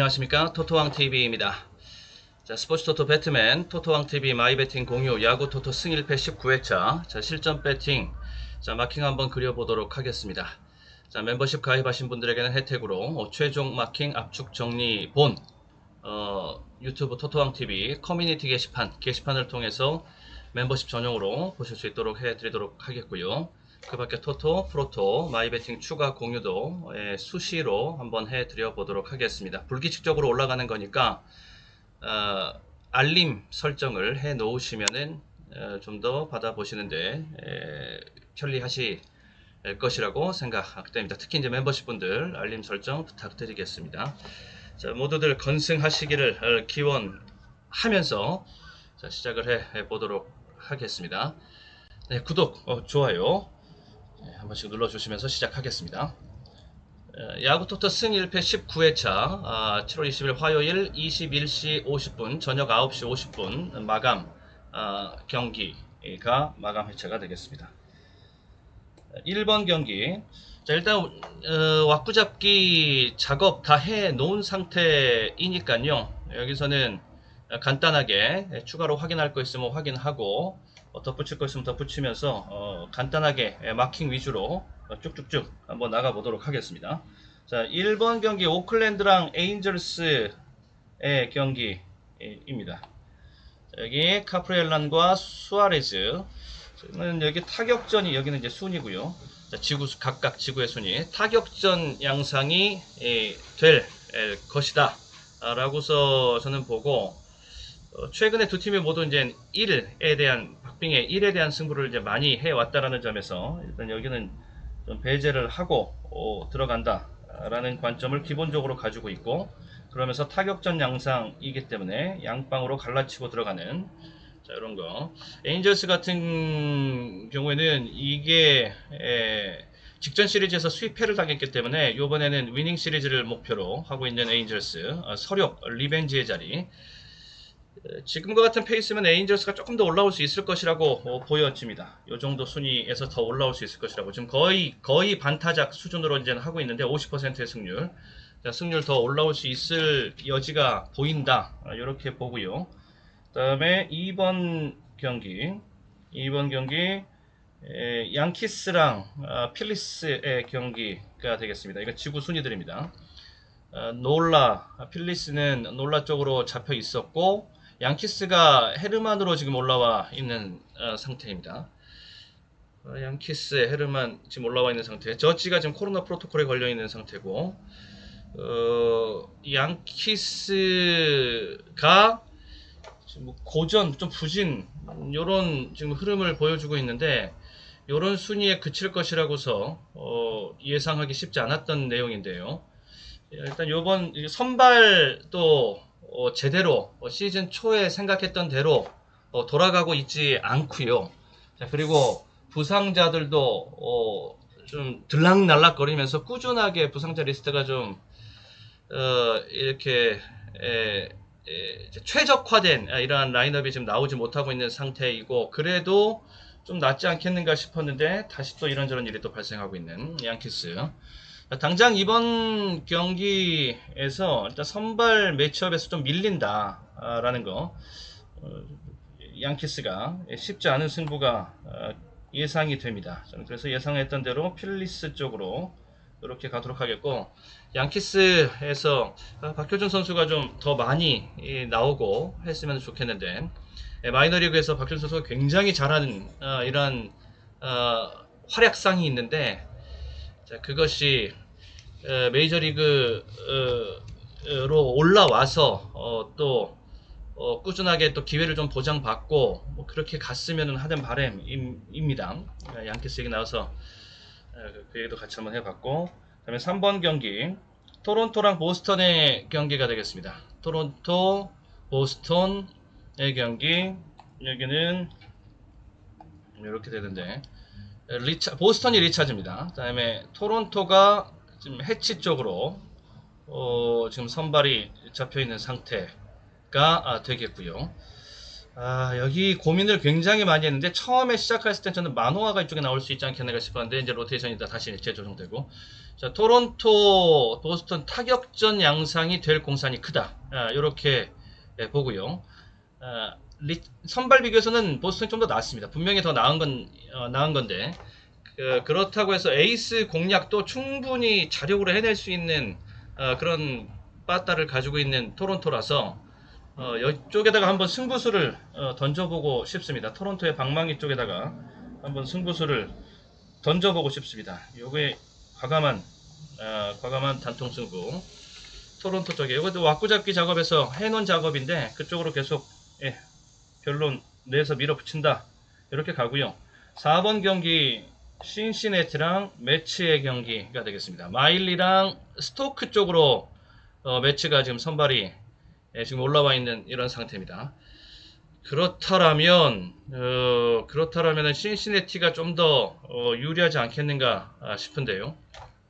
안녕하십니까 토토왕TV입니다. 자, 스포츠 토토 배트맨, 토토왕TV 마이배팅 공유, 야구 토토 승일패 19회차, 자, 실전 배팅, 자, 마킹 한번 그려보도록 하겠습니다. 자, 멤버십 가입하신 분들에게는 혜택으로 어, 최종 마킹 압축 정리 본, 어, 유튜브 토토왕TV 커뮤니티 게시판, 게시판을 통해서 멤버십 전용으로 보실 수 있도록 해드리도록 하겠고요. 그 밖에 토토, 프로토, 마이베팅 추가 공유도 예, 수시로 한번 해드려 보도록 하겠습니다. 불규칙적으로 올라가는 거니까 어, 알림 설정을 해 놓으시면은 어, 좀더 받아보시는데 예, 편리하실 것이라고 생각됩니다. 특히 이제 멤버십 분들 알림 설정 부탁드리겠습니다. 자, 모두들 건승하시기를 어, 기원하면서 자, 시작을 해 보도록 하겠습니다. 네, 구독, 어, 좋아요 네, 한 번씩 눌러주시면서 시작하겠습니다. 어, 야구 토토 승 1패 19회차 아, 7월 20일 화요일 21시 50분 저녁 9시 50분 마감 아, 경기가 마감 회차가 되겠습니다. 1번 경기 자 일단 어, 왁구잡기 작업 다 해 놓은 상태이니까요 여기서는 간단하게 추가로 확인할 거 있으면 확인하고 어, 덧붙일 거 있으면 덧붙이면서 어, 간단하게 예, 마킹 위주로 어, 쭉쭉쭉 한번 나가 보도록 하겠습니다. 자, 1번 경기 오클랜드랑 에인절스의 경기입니다. 자, 여기 카프레엘란과 수아레즈. 는 여기 타격전이 여기는 이제 순이고요. 자, 지구 각각 지구의 순위 타격전 양상이 예, 될 예, 것이다. 아, 라고서 저는 보고 어, 최근에 두 팀이 모두 이제 1에 대한 박빙의 1에 대한 승부를 이제 많이 해왔다라는 점에서 일단 여기는 좀 배제를 하고 어, 들어간다라는 관점을 기본적으로 가지고 있고 그러면서 타격전 양상이기 때문에 양방으로 갈라치고 들어가는 자 이런 거. 에인절스 같은 경우에는 이게 에, 직전 시리즈에서 수입패를 당했기 때문에 이번에는 위닝 시리즈를 목표로 하고 있는 에인절스 어, 서력 리벤지의 자리 지금과 같은 페이스면 에인절스가 조금 더 올라올 수 있을 것이라고 어, 보여집니다. 이 정도 순위에서 더 올라올 수 있을 것이라고 지금 거의 거의 반타작 수준으로 이제 하고 있는데 50%의 승률, 자, 승률 더 올라올 수 있을 여지가 보인다. 이렇게 보고요. 그다음에 2번 경기, 2번 경기 에, 양키스랑 아, 필리스의 경기가 되겠습니다. 이거 지구 순위들입니다. 어, 놀라 필리스는 놀라 쪽으로 잡혀 있었고 양키스가 헤르만으로 지금 올라와 있는 어, 상태입니다. 어, 양키스의 헤르만 지금 올라와 있는 상태. 저지가 지금 코로나 프로토콜에 걸려 있는 상태고, 어, 양키스가 뭐 고전, 좀 부진 이런 지금 흐름을 보여주고 있는데, 이런 순위에 그칠 것이라고서 어, 예상하기 쉽지 않았던 내용인데요. 일단 요번 선발도 어, 제대로 어, 시즌 초에 생각했던 대로 어, 돌아가고 있지 않고요. 자 그리고 부상자들도 어, 좀 들락날락거리면서 꾸준하게 부상자 리스트가 좀 어, 이렇게 에, 에, 최적화된 이러한 라인업이 지금 나오지 못하고 있는 상태이고 그래도 좀 낫지 않겠는가 싶었는데 다시 또 이런저런 일이 또 발생하고 있는 양키스. 당장 이번 경기에서 일단 선발 매치업에서 좀 밀린다라는 거 어, 양키스가 쉽지 않은 승부가 어, 예상이 됩니다. 그래서 예상했던 대로 필리스 쪽으로 이렇게 가도록 하겠고 양키스에서 아, 박효준 선수가 좀 더 많이 나오고 했으면 좋겠는데 예, 마이너리그에서 박효준 선수가 굉장히 잘하는 어, 이런 활약상이 있는데 자, 그것이 어, 메이저리그로 올라와서 어, 또 어, 꾸준하게 또 기회를 좀 보장받고 뭐 그렇게 갔으면 하는 바람입니다. 어, 양키스 얘기 나와서 어, 그 얘기도 같이 한번 해봤고 그다음에 3번 경기 토론토랑 보스턴의 경기가 되겠습니다. 토론토, 보스턴의 경기 여기는 이렇게 되는데 리차, 보스턴이 리차즈입니다. 그 다음에 토론토가 지금 해치 쪽으로 어, 지금 선발이 잡혀 있는 상태가 아, 되겠고요. 아, 여기 고민을 굉장히 많이 했는데 처음에 시작했을 때 저는 만호화가 이쪽에 나올 수 있지 않겠나 싶었는데 이제 로테이션이 다 다시 재조정되고 자, 토론토 보스턴 타격전 양상이 될 공산이 크다. 아, 이렇게 예, 보고요. 아, 리- 선발 비교에서는 보스턴이 좀 더 나았습니다. 분명히 더 나은 건 어, 나은 건데 그, 그렇다고 해서 에이스 공략도 충분히 자력으로 해낼 수 있는 어, 그런 빠따를 가지고 있는 토론토라서 어, 이쪽에다가 한번 승부수를 어, 던져보고 싶습니다. 토론토의 방망이 쪽에다가 한번 승부수를 던져보고 싶습니다. 요게 과감한 어, 과감한 단통 승부. 토론토 쪽에 이것도 왁구잡기 작업에서 해놓은 작업인데 그쪽으로 계속 예, 결론 내서 밀어붙인다. 이렇게 가고요. 4번 경기 신시내티랑 매치의 경기가 되겠습니다. 마일리랑 스토크 쪽으로 어, 매치가 지금 선발이 예, 지금 올라와 있는 이런 상태입니다. 그렇다라면 어, 그렇다라면 신시내티가 좀더 유리하지 않겠는가 아, 싶은데요.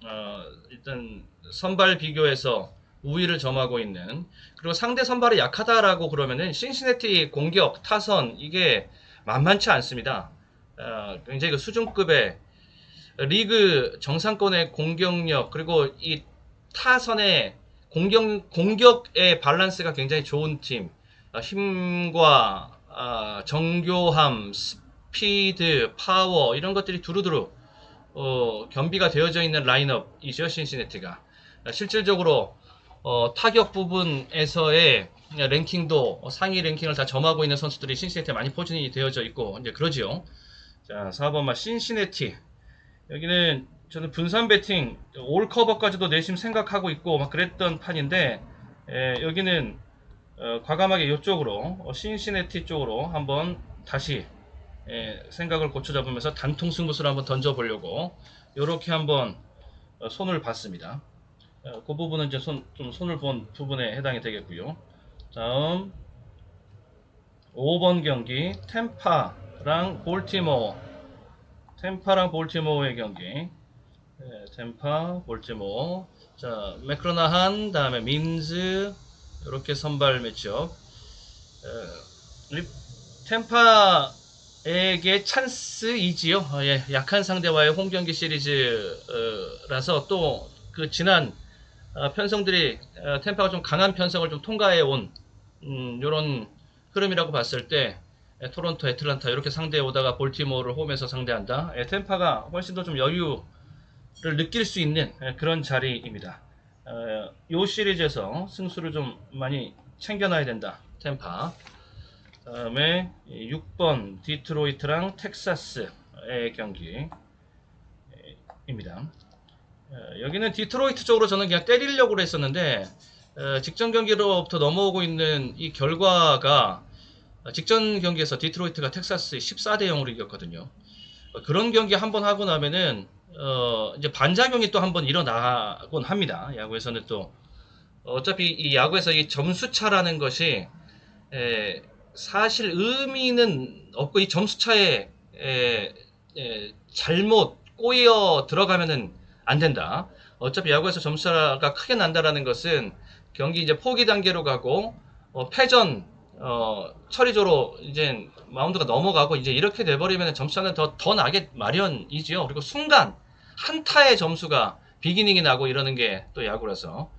어, 일단 선발 비교에서 우위를 점하고 있는. 그리고 상대 선발이 약하다라고 그러면은 신시내티 공격 타선 이게 만만치 않습니다. 어, 굉장히 그 수준급의 리그 정상권의 공격력 그리고 이 타선의 공격 공격의 밸런스가 굉장히 좋은 팀. 어, 힘과 아, 정교함, 스피드, 파워 이런 것들이 두루두루 어, 겸비가 되어져 있는 라인업이죠 신시내티가. 어, 실질적으로 어, 타격 부분에서의 랭킹도 상위 랭킹을 다 점하고 있는 선수들이 신시내티에 많이 포진이 되어져 있고 이제 그러지요. 자 4번마 신시내티 여기는 저는 분산 배팅 올 커버까지도 내심 생각하고 있고 막 그랬던 판인데 에, 여기는 어, 과감하게 이쪽으로 어, 신시내티 쪽으로 한번 다시 에, 생각을 고쳐 잡으면서 단통 승부수를 한번 던져 보려고 이렇게 한번 어, 손을 봤습니다. 어, 그 부분은 이제 손, 좀 손을 본 부분에 해당이 되겠고요. 다음 5번 경기 템파랑 볼티모어. 템파랑 볼티모어의 경기. 네, 템파 볼티모어. 자 매크로나한 다음에 민즈 이렇게 선발 매치업. 에, 리- 템파에게 찬스이지요? 어, 예, 약한 상대와의 홈 경기 시리즈라서 또 그 지난 어, 편성들이 어, 템파가 좀 강한 편성을 좀 통과해 온 음, 이런 흐름이라고 봤을 때 에, 토론토, 애틀란타 이렇게 상대해 오다가 볼티모어를 홈에서 상대한다. 에, 템파가 훨씬 더 좀 여유를 느낄 수 있는 에, 그런 자리입니다. 어, 이 시리즈에서 승수를 좀 많이 챙겨놔야 된다. 템파. 다음에 6번 디트로이트랑 텍사스의 경기입니다. 어, 여기는 디트로이트 쪽으로 저는 그냥 때리려고 했었는데 어, 직전 경기로부터 넘어오고 있는 이 결과가 어, 직전 경기에서 디트로이트가 텍사스 14대 0으로 이겼거든요. 어, 그런 경기 한 번 하고 나면은 어, 이제 반작용이 또 한 번 일어나곤 합니다. 야구에서는 또 어차피 이 야구에서 이 점수차라는 것이 에, 사실 의미는 없고 이 점수차에 에, 에, 잘못 꼬여 들어가면은 안 된다. 어차피 야구에서 점수차가 크게 난다라는 것은 경기 이제 포기 단계로 가고 어, 패전 어, 처리조로 이제 마운드가 넘어가고 이제 이렇게 돼버리면 점수차는 더, 더 나게 마련이지요. 그리고 순간 한타의 점수가 비기닝이 나고 이러는 게 또 야구라서.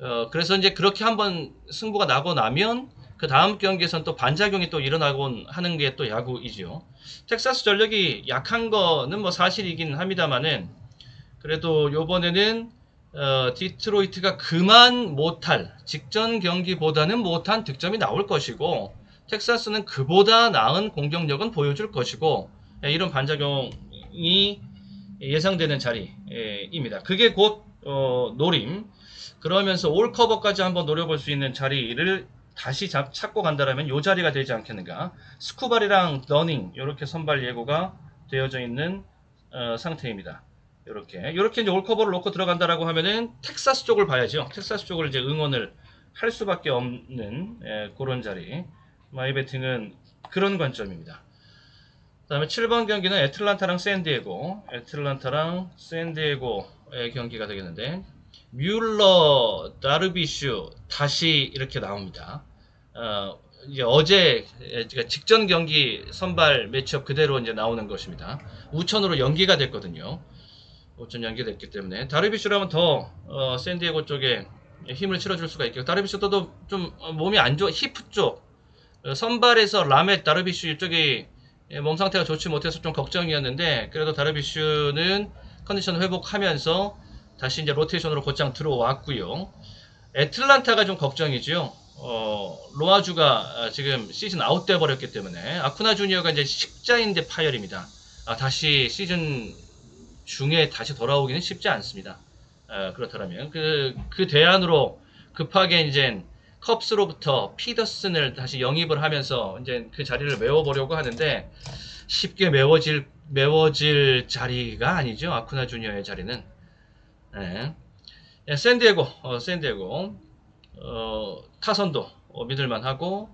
어, 그래서 이제 그렇게 한번 승부가 나고 나면 그 다음 경기에선 또 반작용이 또 일어나곤 하는 게 또 야구이지요. 텍사스 전력이 약한 거는 뭐 사실이긴 합니다만은 그래도 요번에는 어, 디트로이트가 그만 못할 직전 경기보다는 못한 득점이 나올 것이고 텍사스는 그보다 나은 공격력은 보여줄 것이고 예, 이런 반작용이 예상되는 자리입니다. 그게 곧 어, 노림 그러면서 올 커버까지 한번 노려볼 수 있는 자리를 다시 잡, 찾고 간다라면 요 자리가 되지 않겠는가 스쿠발이랑 러닝 이렇게 선발 예고가 되어져 있는 어, 상태입니다. 이렇게 이렇게 이제 올 커버를 놓고 들어간다라고 하면은 텍사스 쪽을 봐야죠. 텍사스 쪽을 이제 응원을 할 수밖에 없는 예, 그런 자리. 마이베팅은 그런 관점입니다. 그다음에 7번 경기는 애틀란타랑 샌디에고, 애틀란타랑 샌디에고의 경기가 되겠는데 뮬러, 다르비슈 다시 이렇게 나옵니다. 어, 이게 어제 에, 그러니까 직전 경기 선발 매치업 그대로 이제 나오는 것입니다. 우천으로 연기가 됐거든요. 우천 연기됐기 때문에 다르비슈라면 더 어, 샌디에고 쪽에 힘을 실어줄 수가 있겠고 다르비슈도 좀 어, 몸이 안 좋아 히프 쪽 어, 선발에서 라멧 다르비슈 이쪽이 예, 몸 상태가 좋지 못해서 좀 걱정이었는데 그래도 다르비슈는 컨디션 회복하면서 다시 이제 로테이션으로 곧장 들어왔고요. 애틀란타가 좀 걱정이죠. 어, 로아주가 아, 지금 시즌 아웃돼 버렸기 때문에 아쿠나 주니어가 이제 식자인데 파열입니다. 아, 다시 시즌 중에 다시 돌아오기는 쉽지 않습니다. 어, 그렇다면 그, 그 대안으로 급하게 이제 컵스로부터 피더슨을 다시 영입을 하면서 이제 그 자리를 메워보려고 하는데 쉽게 메워질 메워질 자리가 아니죠 아쿠나 주니어의 자리는. 네. 예, 샌디에고, 어, 샌디에고, 어, 타선도 어, 믿을만하고,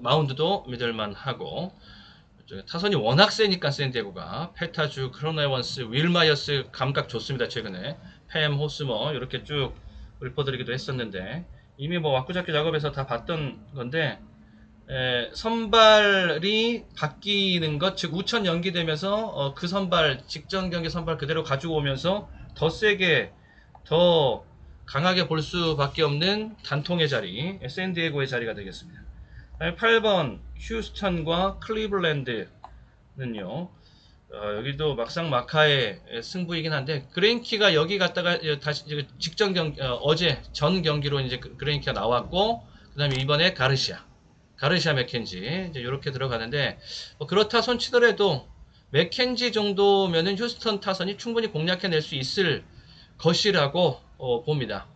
마운드도 믿을만하고, 저, 타선이 워낙 세니까 샌디에고가 페타주, 크로네원스, 윌마이어스 감각 좋습니다 최근에 팸, 호스머 이렇게 쭉 읊어드리기도 했었는데 이미 뭐 왁구잡기 작업에서 다 봤던 건데 에, 선발이 바뀌는 것, 즉 우천 연기되면서 어, 그 선발 직전 경기 선발 그대로 가지고 오면서 더 세게 더 강하게 볼 수밖에 없는 단통의 자리, 샌디에고의 자리가 되겠습니다. 8번 휴스턴과 클리블랜드는요. 어, 여기도 막상 마카의 승부이긴 한데 그레인키가 여기 갔다가 어, 다시 직전 경 어, 제전 경기로 이제 그- 그레인키가 나왔고 그다음에 이번에 가르시아 가르시아 맥켄지 이제 이렇게 들어가는데 뭐 그렇다 손치더라도 맥켄지 정도면은 휴스턴 타선이 충분히 공략해낼 수 있을 것이라고 어, 봅니다.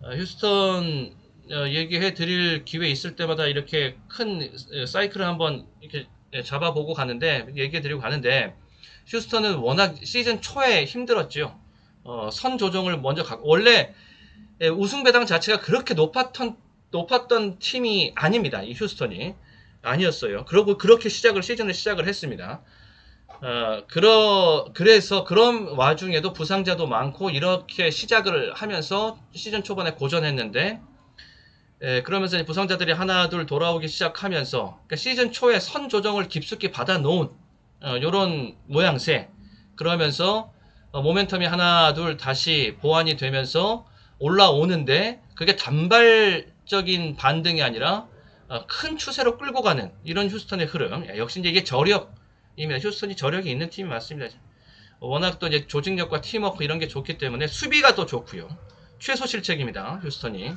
어, 휴스턴 어, 얘기해 드릴 기회 있을 때마다 이렇게 큰 어, 사이클을 한번 이렇게 예, 잡아보고 가는데 얘기해 드리고 가는데 휴스턴은 워낙 시즌 초에 힘들었죠. 어, 선 조정을 먼저 가 원래 예, 우승 배당 자체가 그렇게 높았던 높았던 팀이 아닙니다. 이 휴스턴이 아니었어요. 그러고 그렇게 시작을 시즌을 시작을 했습니다. 어, 그러, 그래서 그런 와중에도 부상자도 많고 이렇게 시작을 하면서 시즌 초반에 고전했는데 예, 그러면서 부상자들이 하나 둘 돌아오기 시작하면서 그러니까 시즌 초에 선 조정을 깊숙이 받아 놓은 이런 모양새. 그러면서 어, 모멘텀이 하나 둘 다시 보완이 되면서 올라오는데 그게 단발적인 반등이 아니라 어, 큰 추세로 끌고 가는 이런 휴스턴의 흐름. 야, 역시 이제 이게 저력입니다 휴스턴이 저력이 있는 팀이 맞습니다. 워낙 또 이제 조직력과 팀워크 이런 게 좋기 때문에 수비가 또 좋고요. 최소 실책입니다 휴스턴이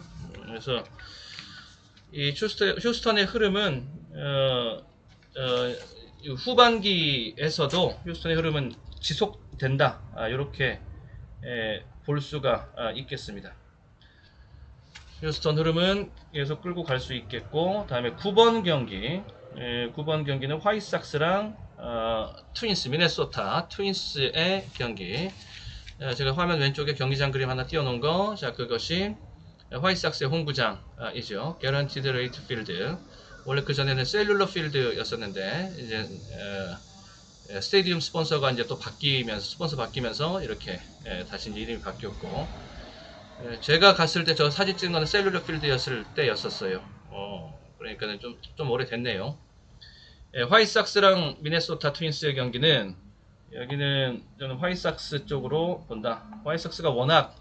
그래서 이 휴스턴, 휴스턴 의 흐름은 어, 어, 이 후반기에서도 휴스턴의 흐름은 지속된다. 아, 이렇게 에, 볼 수가 아, 있겠습니다. 휴스턴 흐름은 계속 끌고 갈 수 있겠고, 다음에 9번 경기, 에, 9번 경기는 화이삭스랑 어, 트윈스, 미네소타 트윈스의 경기. 에, 제가 화면 왼쪽에 경기장 그림 하나 띄워놓은 거, 자 그것이 화이삭스의 홈구장이죠. 개런티드 레이트 필드. 원래 그 전에는 셀룰러 필드였었는데 이제 스테디움 스폰서가 이제 또 바뀌면서 스폰서 바뀌면서 이렇게 에, 다시 이름이 바뀌었고 에, 제가 갔을 때 저 사진 찍은 거는 셀룰러 필드였을 때였었어요. 어, 그러니까는 좀, 좀 오래됐네요. 에, 화이삭스랑 미네소타 트윈스의 경기는 여기는 저는 화이삭스 쪽으로 본다. 화이삭스가 워낙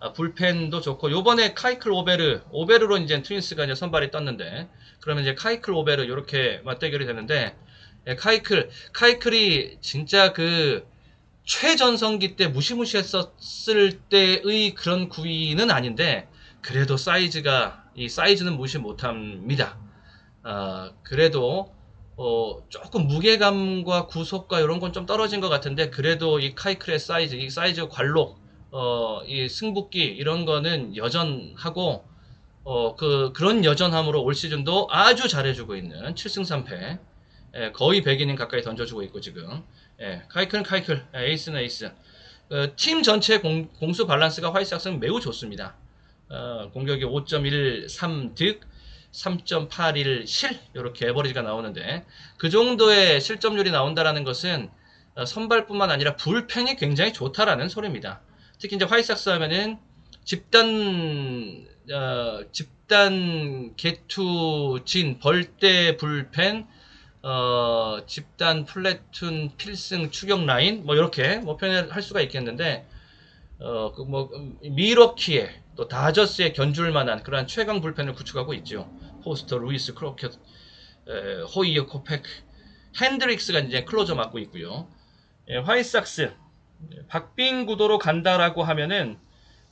아, 불펜도 좋고 요번에 카이클 오베르 오베르로 이제 트윈스가 이제 선발이 떴는데 그러면 이제 카이클 오베르 이렇게 맞대결이 되는데 예, 카이클 카이클이 진짜 그 최전성기 때 무시무시했었을 때의 그런 구위는 아닌데 그래도 사이즈가 이 사이즈는 무시 못합니다. 아, 그래도 어, 조금 무게감과 구속과 이런 건 좀 떨어진 것 같은데 그래도 이 카이클의 사이즈 이 사이즈 관록 어, 이 승부기 이런 거는 여전하고 어, 그 그런 여전함으로 올 시즌도 아주 잘해주고 있는 7승 3패. 예, 거의 100이닝 가까이 던져주고 있고 지금. 예, 카이클은 카이클. 예, 에이스는 에이스. 어, 팀 전체 공, 공수 밸런스가 화이트삭스는 매우 좋습니다. 어, 공격이 5.13득 3.81실 이렇게 에버리지가 나오는데 그 정도의 실점률이 나온다라는 것은 어, 선발뿐만 아니라 불펜이 굉장히 좋다라는 소리입니다. 특히 이제 화이삭스 하면은 집단 어, 집단 개투 진 벌떼 불펜 어, 집단 플래툰 필승 추격 라인 뭐 이렇게 뭐 표현할 수가 있겠는데 어, 그 뭐 미러키에 또 다저스에 견줄 만한 그러한 최강 불펜을 구축하고 있죠. 포스터, 루이스, 크로켓, 에, 호이어, 코펙, 핸드릭스가 이제 클로저 맡고 있고요. 예, 화이삭스 박빙 구도로 간다라고 하면은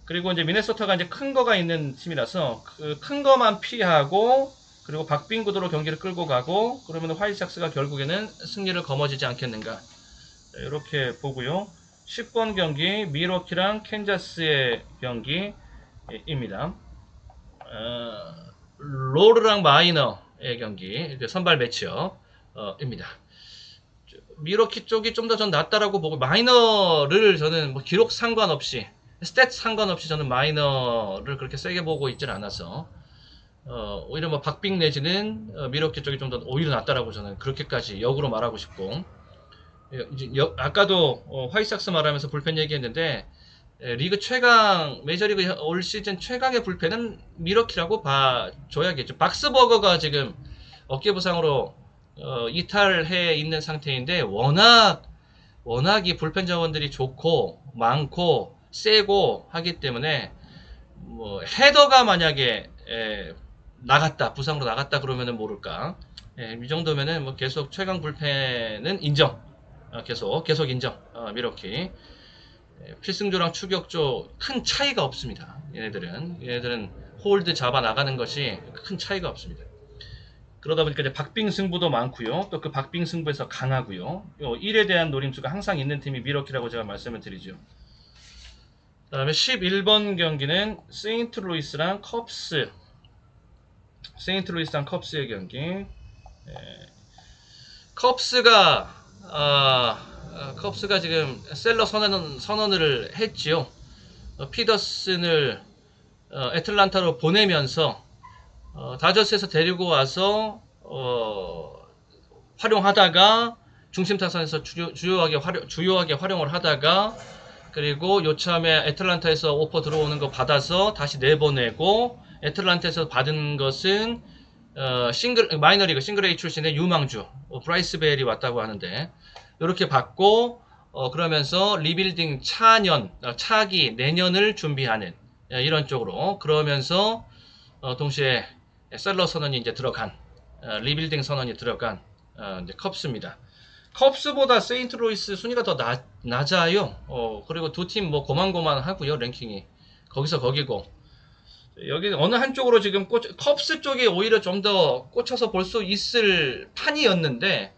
그리고 이제 미네소타가 이제 큰 거가 있는 팀이라서 그 큰 거만 피하고 그리고 박빙 구도로 경기를 끌고 가고 그러면 화이삭스가 결국에는 승리를 거머쥐지 않겠는가 네, 이렇게 보고요. 10번 경기 미러키랑 캔자스의 경기입니다. 어, 로르랑 마이너의 경기 그 선발 매치업입니다. 미러키 쪽이 좀 더 전 낫다라고 보고 마이너를 저는 뭐 기록 상관없이 스탯 상관없이 저는 마이너를 그렇게 세게 보고 있질 않아서 어, 오히려 뭐 박빙 내지는 어, 미러키 쪽이 좀 더 오히려 낫다라고 저는 그렇게까지 역으로 말하고 싶고 예, 이제 역- 아까도 어, 화이삭스 말하면서 불펜 얘기했는데 예, 리그 최강 메이저리그 올 시즌 최강의 불펜은 미러키라고 봐줘야겠죠. 박스버거가 지금 어깨 부상으로 어, 이탈해 있는 상태인데 워낙 워낙 이 불펜 자원들이 좋고 많고 세고 하기 때문에 뭐 헤더가 만약에 에, 나갔다 부상으로 나갔다 그러면은 모를까. 예, 이 정도면은 뭐 계속 최강 불펜은 인정. 어, 계속 계속 인정. 어, 미러키 예, 필승조랑 추격조 큰 차이가 없습니다. 얘네들은. 얘네들은 홀드 잡아 나가는 것이 큰 차이가 없습니다 그러다 보니까 이제 박빙 승부도 많고요. 또 그 박빙 승부에서 강하고요. 요 1에 대한 노림수가 항상 있는 팀이 미러키라고 제가 말씀을 드리죠. 그 다음에 11번 경기는 세인트루이스랑 컵스. 세인트루이스랑 컵스의 경기. 예. 컵스가 아, 아, 컵스가 지금 셀러 선언, 선언을 했지요. 어, 피더슨을 어, 애틀란타로 보내면서 어, 다저스에서 데리고 와서 어, 활용하다가 중심 타선에서 주요, 주요 하게 활용, 주요하게 활용을 하다가 그리고 요참에 애틀란타에서 오퍼 들어오는 거 받아서 다시 내보내고 애틀란타에서 받은 것은 어, 싱글 마이너리그 싱글 A 출신의 유망주 어, 브라이스 벨이 왔다고 하는데 이렇게 받고 어, 그러면서 리빌딩 차년 어, 차기 내년을 준비하는 어, 이런 쪽으로 그러면서 어, 동시에 셀러 선언이 이제 들어간 어, 리빌딩 선언이 들어간 어, 이제 컵스입니다. 컵스보다 세인트로이스 순위가 더 나, 낮아요. 어, 그리고 두 팀 뭐 고만고만하고요 랭킹이 거기서 거기고 여기 어느 한쪽으로 지금 꽂 컵스 쪽이 오히려 좀 더 꽂혀서 볼 수 있을 판이었는데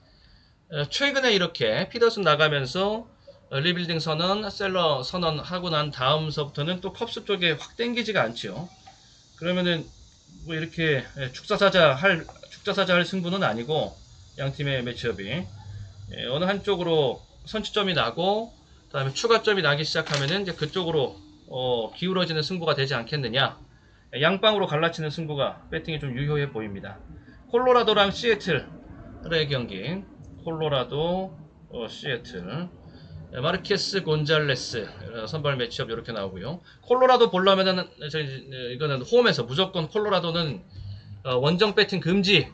어, 최근에 이렇게 피더슨 나가면서 어, 리빌딩 선언, 셀러 선언하고 난 다음서부터는 또 컵스 쪽에 확 땡기지가 않죠. 그러면은 뭐 이렇게 예, 죽사사자 할 죽자사자 할 승부는 아니고 양 팀의 매치업이. 예, 어느 한쪽으로 선취점이 나고 그다음에 추가점이 나기 시작하면은 이제 그쪽으로 어, 기울어지는 승부가 되지 않겠느냐. 예, 양방으로 갈라치는 승부가 배팅이 좀 유효해 보입니다. 콜로라도랑 시애틀의 경기. 콜로라도 어, 시애틀. 예, 마르케스 곤잘레스 어, 선발 매치업 이렇게 나오고요. 콜로라도 저희 어, 이거는 홈에서 무조건 콜로라도는 어, 원정 배팅 금지.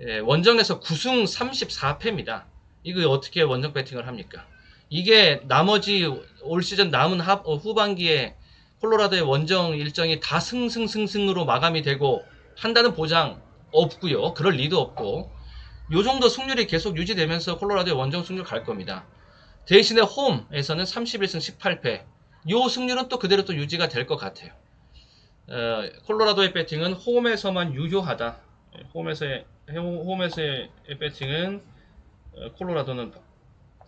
예, 원정에서 9승 34패입니다. 이거 어떻게 원정 배팅을 합니까? 이게 나머지 올 시즌 남은 하- 어, 후반기에 콜로라도의 원정 일정이 다 승승승승으로 마감이 되고 한다는 보장 없고요. 그럴 리도 없고 요 정도 승률이 계속 유지되면서 콜로라도의 원정 승률 갈 겁니다. 대신에 홈에서는 31승 18패. 요 승률은 또 그대로 또 유지가 될 것 같아요. 어, 콜로라도의 배팅은 홈에서만 유효하다. 예, 홈에서의 홈- 홈에서의 배팅은 어, 콜로라도는 봐-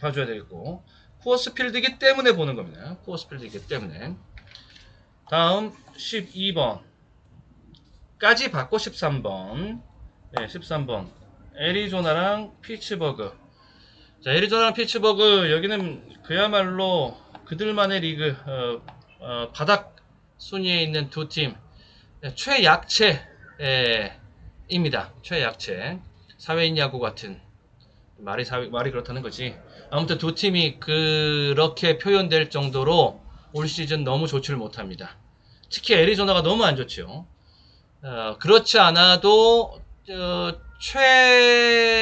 봐줘야 되겠고 쿠어스필드이기 때문에 보는 겁니다. 쿠어스필드이기 때문에 다음 12번까지 받고 13번 네, 13번 애리조나랑 피츠버그 자, 애리조나랑 피츠버그 여기는 그야말로 그들만의 리그 어, 어, 바닥 순위에 있는 두 팀 최약체입니다. 최약체 사회인 야구 같은 말이 사회, 말이 그렇다는 거지. 아무튼 두 팀이 그렇게 표현될 정도로 올 시즌 너무 좋지를 못합니다. 특히 애리조나가 너무 안 좋죠. 어, 그렇지 않아도 어,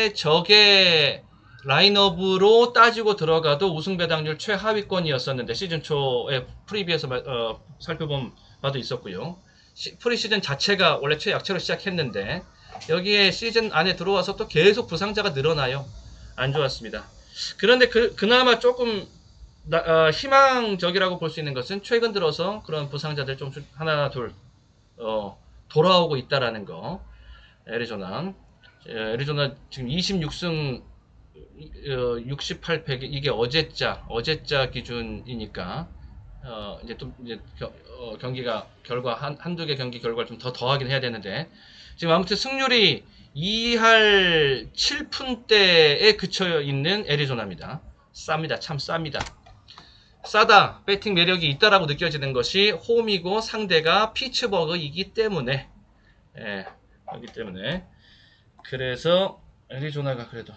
최적의 라인업으로 따지고 들어가도 우승 배당률 최하위권이었었는데 시즌 초에 프리비에서 마- 어, 살펴본 바도 있었고요. 시- 프리시즌 자체가 원래 최약체로 시작했는데 여기에 시즌 안에 들어와서 또 계속 부상자가 늘어나요. 안 좋았습니다. 그런데 그, 그나마 조금 나- 어, 희망적이라고 볼 수 있는 것은 최근 들어서 그런 부상자들 좀 주- 하나 둘 어, 돌아오고 있다라는 거. 애리조나 에, 애리조나 지금 26승 68패 이게 어제자 어제자 기준이니까 어, 이제 또 이제 겨- 어, 경기가 결과 한 한두 개 경기 결과를 좀 더 더하긴 해야 되는데 지금 아무튼 승률이 2할 7푼대에 그쳐 있는 애리조나입니다. 쌉니다. 참 쌉니다. 싸다. 배팅 매력이 있다라고 느껴지는 것이 홈이고 상대가 피츠버그이기 때문에 예, 그렇기 때문에 그래서 애리조나가 그래도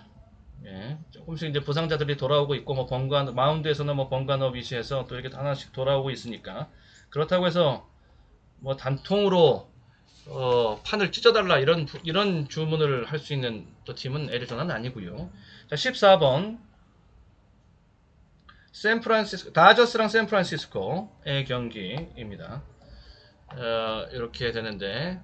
예, 조금씩 이제 부상자들이 돌아오고 있고 뭐 번관 마운드에서는 뭐 번관업 위시해서 또 이렇게 하나씩 돌아오고 있으니까 그렇다고 해서 뭐 단통으로 어, 판을 찢어달라 이런 부- 이런 주문을 할 수 있는 또 팀은 애리조나는 아니고요. 자 14번 샌프란시스코 다저스랑 샌프란시스코의 경기입니다. 어, 이렇게 되는데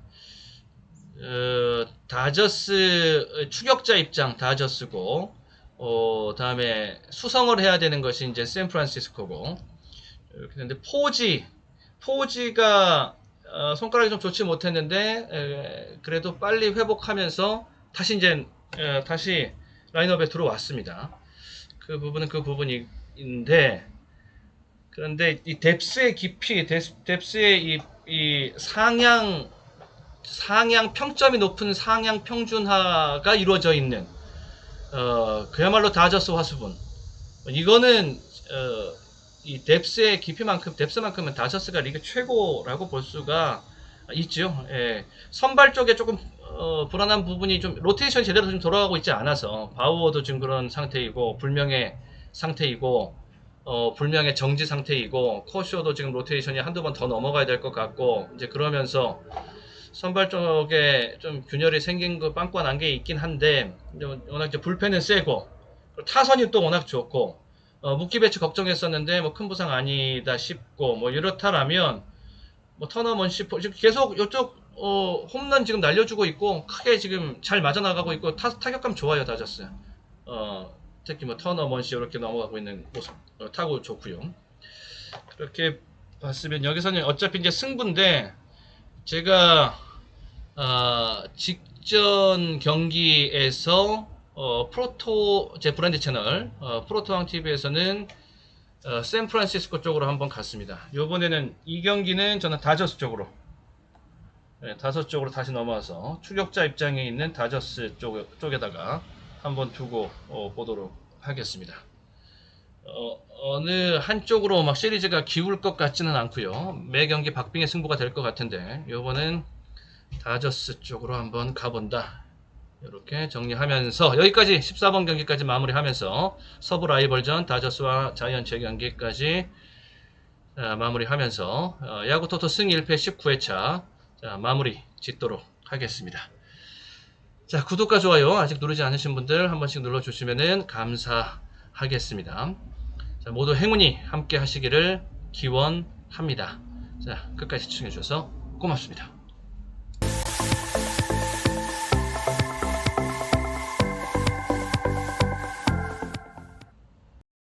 어, 다저스 추격자 입장 다저스고 어, 다음에 수성을 해야 되는 것이 이제 샌프란시스코고 이렇게 되는데 포지 포지가 어, 손가락이 좀 좋지 못했는데 에, 그래도 빨리 회복하면서 다시 이제 에, 다시 라인업에 들어왔습니다. 그 부분은 그 부분인데 그런데 이 뎁스의 깊이 뎁- 뎁스의 이, 이 상향 상향 평점이 높은 상향 평준화가 이루어져 있는 어, 그야말로 다저스 화수분 이거는 어, 이 뎁스의 깊이만큼 뎁스만큼은 다저스가 리그 최고라고 볼 수가 있죠. 예. 선발 쪽에 조금 어, 불안한 부분이 좀 로테이션 제대로 좀 돌아가고 있지 않아서 바우어도 지금 그런 상태이고 불명의 상태이고 어, 불명의 정지 상태이고 코쇼도 지금 로테이션이 한두 번 더 넘어가야 될 것 같고 이제 그러면서 선발 쪽에 좀 균열이 생긴 거 빵꾸 난 게 있긴 한데 워낙 이제 불펜은 세고 타선이 또 워낙 좋고 어, 무기 배치 걱정했었는데 뭐 큰 부상 아니다 싶고 뭐 이렇다라면 뭐 터너먼 시퍼 지금 계속 이쪽 어, 홈런 지금 날려주고 있고 크게 지금 잘 맞아 나가고 있고 타, 타격감 좋아요 다저스. 어, 특히 뭐 터너 먼 시 이렇게 넘어가고 있는 모습 어, 타고 좋고요. 그렇게 봤으면 여기서는 어차피 이제 승부인데 제가 아, 직전 경기에서 어, 프로토 제 브랜드 채널 어, 프로토왕 TV에서는 어, 샌프란시스코 쪽으로 한번 갔습니다. 이번에는 이 경기는 저는 다저스 쪽으로 네, 다저스 쪽으로 다시 넘어와서 추격자 입장에 있는 다저스 쪽, 쪽에다가 한번 두고 어, 보도록 하겠습니다. 어, 어느 한쪽으로 막 시리즈가 기울 것 같지는 않고요. 매 경기 박빙의 승부가 될 것 같은데 이번엔 다저스 쪽으로 한번 가본다. 이렇게 정리하면서 여기까지 14번 경기까지 마무리하면서 서부 라이벌전 다저스와 자이언츠의 경기까지 자, 마무리하면서 어, 야구 토토 승 1패 19회차 자, 마무리 짓도록 하겠습니다. 자 구독과 좋아요 아직 누르지 않으신 분들 한 번씩 눌러주시면 감사하겠습니다. 자, 모두 행운이 함께 하시기를 기원합니다. 자 끝까지 시청해 주셔서 고맙습니다.